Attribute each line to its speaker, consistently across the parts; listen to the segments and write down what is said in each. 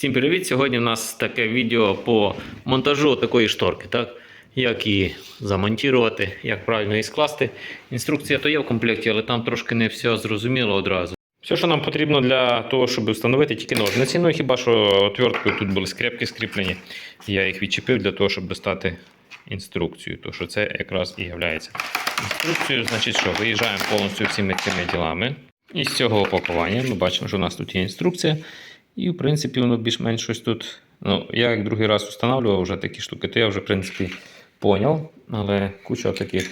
Speaker 1: Всім привіт! Сьогодні у нас таке відео по монтажу такої шторки. Так? Як її замонтувати, як правильно її скласти. Інструкція то є в комплекті, але там трошки не все зрозуміло одразу. Все, що нам потрібно для того, щоб встановити тільки ножниці. Ну хіба що отверткою тут були скрепки скріплені. Я їх відчепив для того, щоб достати інструкцію. То що це якраз і є інструкцією. Значить, що виїжджаємо повністю всіми цими ділами. І з цього опакування ми бачимо, що у нас тут є інструкція. І, в принципі, воно більш-менш щось тут. Ну, я як другий раз встановлював вже такі штуки, то я вже, в принципі, поняв, але куча таких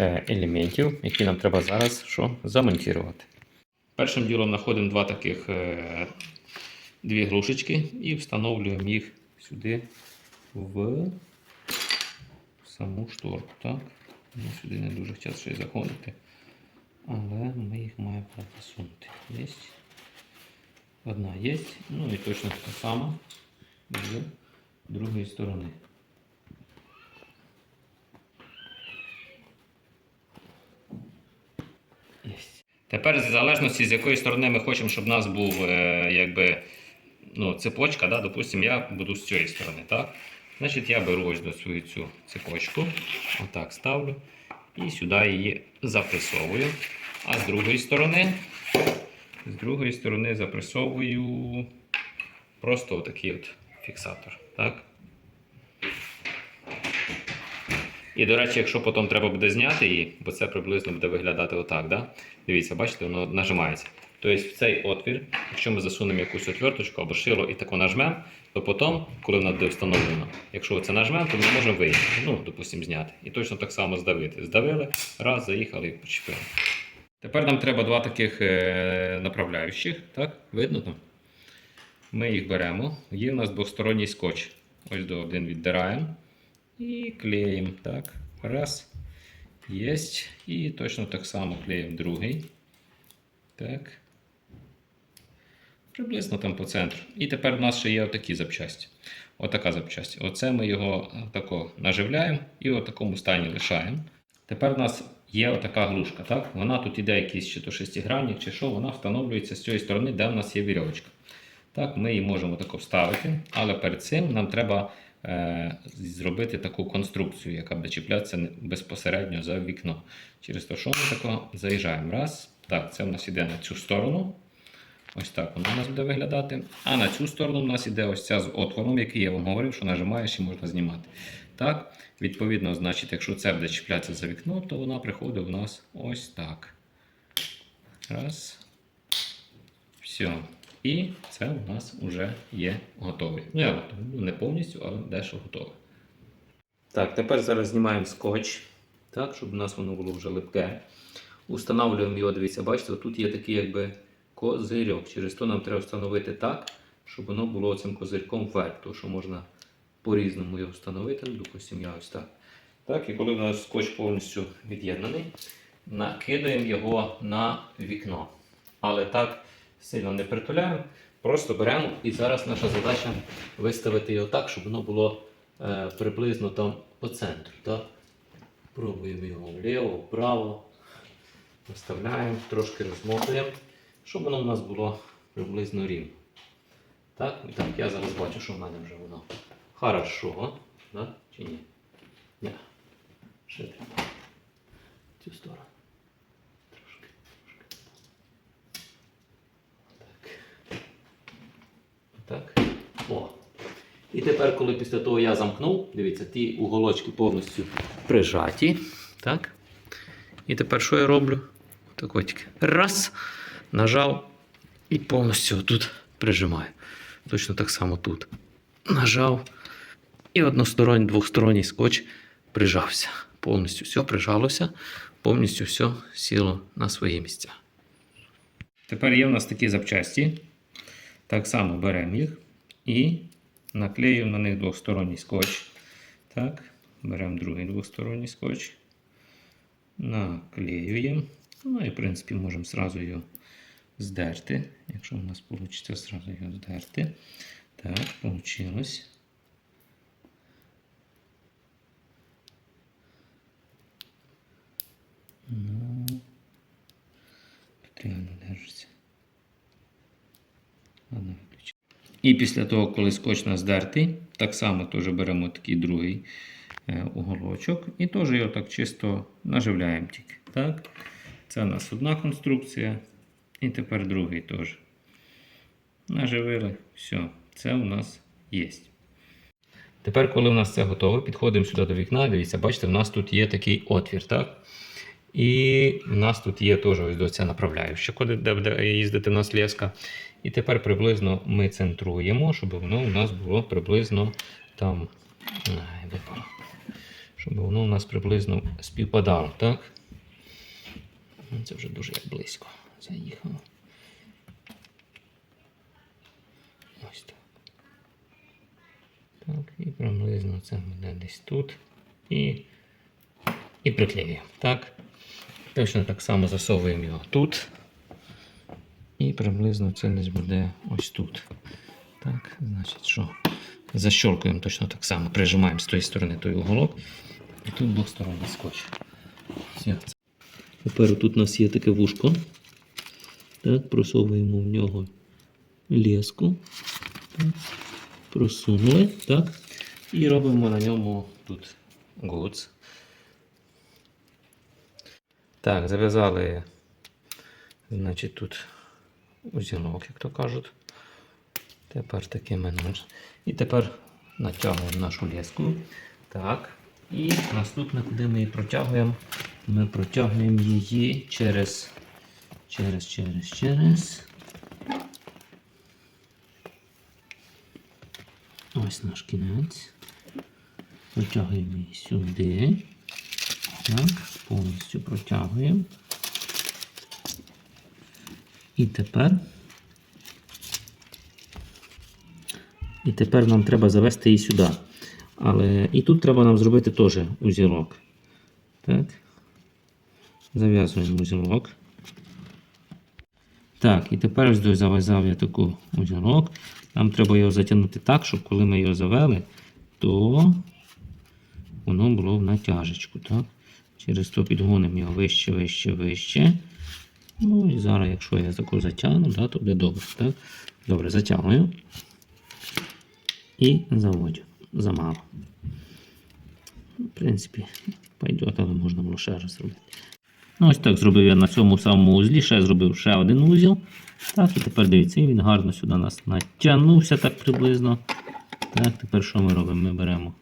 Speaker 1: е, елементів, які нам треба зараз що, замонтувати. Першим ділом знаходимо два таких е, дві глушечки і встановлюємо їх сюди в саму шторку. Так? Ну, сюди не дуже часто заходити. Але ми їх маємо засунути. Єсть. Одна є, ну і точно така сама з другої сторони. Єсть. Тепер, в залежності з якої сторони ми хочемо, щоб у нас був е, якби, ну, цепочка, да? допустимо, я буду з цієї сторони. так? Значить, я беру ось до свою цю цепочку, отак ставлю і сюди її запресовую. А з другої сторони з другої сторони запресовую просто отакий от фіксатор. Так? І, до речі, якщо потім треба буде зняти її, бо це приблизно буде виглядати отак. Да? Дивіться, бачите, воно нажимається. Тобто в цей отвір, якщо ми засунемо якусь отверточку або шило і тако нажмемо, то потім, коли вона буде встановлена, якщо це нажмемо, то ми можемо вийти, ну, допустимо, зняти. І точно так само здавити. Здавили, раз, заїхали і почепили. Тепер нам треба два таких е, направляючих, так? Видно там? Ми їх беремо. Є в нас двосторонній скотч. Ось до один віддираємо і клеїмо. Так. Раз. Єсть. І точно так само клеїмо другий. Так. Приблизно там по центру. І тепер у нас ще є отакі запчасті. Отака запчасть. Оце ми його тако наживляємо і в такому стані лишаємо. Тепер у нас є отака глушка. Так? Вона тут іде якийсь чи то шестигранник, чи що, вона встановлюється з цієї сторони, де в нас є вірьовочка. Так, Ми її можемо тако вставити, але перед цим нам треба е, зробити таку конструкцію, яка буде чіплятися безпосередньо за вікно. Через те, що ми тако заїжджаємо. Раз. Так, це в нас іде на цю сторону. Ось так воно у нас буде виглядати. А на цю сторону у нас іде ось ця з отвором, який я вам говорив, що нажимаєш і можна знімати. Так, Відповідно, значить, якщо це буде чіплятися за вікно, то вона приходить у нас ось так. Раз. Все. І це у нас вже є готове. Ну, я готовий. Не повністю, але дещо готове. Так, тепер зараз знімаємо скотч, так, щоб у нас воно було вже липке. Устанавлюємо його, дивіться, бачите, тут є такий якби козирьок. Через то нам треба встановити так, щоб воно було цим козирьком вверх, тому що можна по-різному його встановити. Ну, допустимо, я ось так. Так, і коли у нас скотч повністю від'єднаний, накидаємо його на вікно. Але так сильно не притуляємо, просто беремо і зараз наша задача виставити його так, щоб воно було е, приблизно там по центру. Так? Пробуємо його вліво, вправо. Виставляємо, трошки розмотуємо, щоб воно у нас було приблизно рівно. Так, і так, я зараз бачу, що в мене вже воно хорошо. Да? Чи ні? Ні. Ще треба. Цю сторону. Трошки, трошки. Так. Так. О. І тепер, коли після того я замкнув, дивіться, ті уголочки повністю прижаті. Так. І тепер що я роблю? Так от раз, нажав і повністю тут прижимаю. Точно так само тут. Нажав. І односторонній, двосторонній скотч прижався. Повністю все прижалося, повністю все сіло на свої місця. Тепер є в нас такі запчасті. Так само беремо їх і наклеюємо на них двосторонній скотч. Так, беремо другий двосторонній скотч. Наклеюємо. Ну і в принципі можемо зразу його здерти. Якщо у нас вийде, зразу його здерти. Так, вийшло. Ну, потрібно держиться. Ладно, виключимо. І після того, коли скотч у нас здертий, так само теж беремо такий другий е, уголочок і теж його так чисто наживляємо тільки. Так? Це у нас одна конструкція. І тепер другий теж. Наживили, все, це у нас є. Тепер, коли у нас це готове, підходимо сюди до вікна. Дивіться, бачите, в нас тут є такий отвір, так? І в нас тут є теж ось ця направляюча, куди де буде їздити у нас леска. І тепер приблизно ми центруємо, щоб воно у нас було приблизно там. Щоб воно у нас приблизно співпадало, так? Ну, Це вже дуже близько заїхало. Ось так. Так, і приблизно це буде десь тут. І, і приклеюємо. Так. Точно так само засовуємо його тут. І приблизно це буде ось тут. Так, значить, що? Защолкуємо точно так само. Прижимаємо з тої сторони той уголок. І тут двосторонній скотч. Тепер тут у нас є таке вушко. Так, просовуємо в нього леску. Так, просунули. Так. І робимо на ньому тут гуц. Так, зав'язали, значить, тут узілок, як то кажуть. Тепер такими нож. І тепер натягуємо нашу леску. Так. І наступне, куди ми її протягуємо, ми протягуємо її через, через, через, через. Ось наш кінець. Протягуємо її сюди. Так, повністю протягуємо. І тепер. І тепер нам треба завести її сюди. Але і тут треба нам зробити теж узілок. Так. Зав'язуємо узілок. Так, і тепер ось зав'язав я таку узілок. Нам треба його затягнути так, щоб коли ми його завели, то воно було в натяжечку. Так? Через то підгонимо його вище, вище, вище. Ну і зараз, якщо я таку затягну, да, то буде добре. Так? Добре, затягую. І заводю. Замало. В принципі, пойде, але можна було ще раз зробити. Ну, ось так зробив я на цьому самому узлі, ще зробив ще один узіл. Так, і тепер дивіться, він гарно сюди нас натягнувся так приблизно. Так, тепер що ми робимо? Ми беремо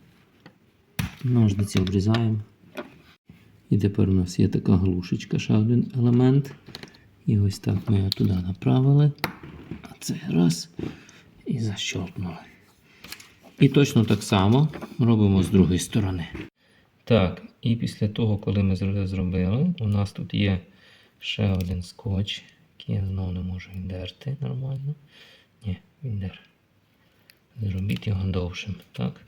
Speaker 1: ножниці, обрізаємо. І тепер у нас є така глушечка, ще один елемент. І ось так ми його туди направили. А це раз. І защолкнули. І точно так само робимо з другої сторони. Так, і після того, коли ми це зробили, у нас тут є ще один скотч, який я знову не можу віддерти нормально. Ні, віддер. Зробіть його довшим. Так.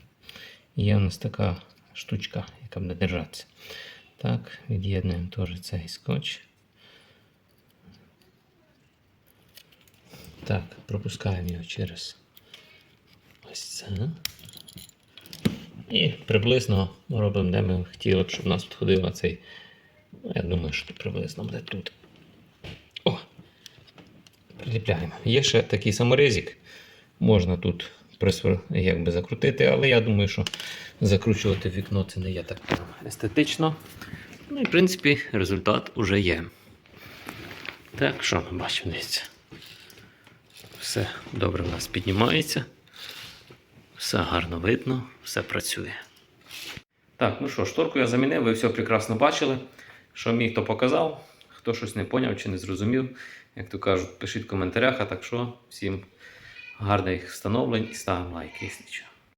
Speaker 1: І є у нас така штучка, яка буде держатися. Так, від'єднуємо теж цей скотч. Так, пропускаємо його через ось це. І приблизно робимо, де ми хотіли, щоб у нас підходив цей. Ну, я думаю, що приблизно буде тут. О! Приліпляємо. Є ще такий саморезик. Можна тут присвер... якби закрутити, але я думаю, що закручувати вікно це не є так естетично. Ну і в принципі результат уже є. Так, що ми бачимо, дивіться. Все добре в нас піднімається. Все гарно видно, все працює. Так, ну що, шторку я замінив, ви все прекрасно бачили. Що міг, то показав. Хто щось не поняв чи не зрозумів, як то кажуть, пишіть в коментарях. А так що, всім гарних встановлень і ставимо лайки, якщо що.